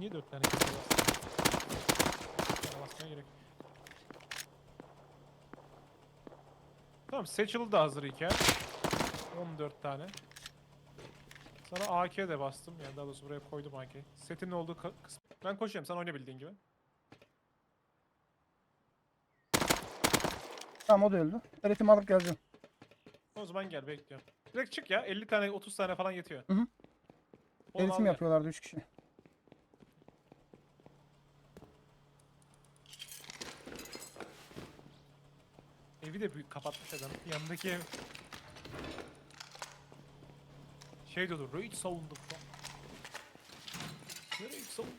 niye 4 tane bastı? Bana basmaya gerek. Tamam Satchel da hazır iken. 14 tane. Sana AK de bastım. Yani daha doğrusu buraya koydum AK. Setin olduğu kısım. Ben koşuyorum. Sen oyna bildiğin gibi. Tamam o da öldü. Eritimi alıp geleceğim. O zaman gel bekliyorum. Direkt çık ya. 50 tane 30 tane falan yetiyor. Hı hı. Oğlum Eritim gel. yapıyorlardı 3 kişi. Evi de büyük kapatmış adam. Yanındaki ev. Şey diyordu. Raid savundum falan. Ne savundum?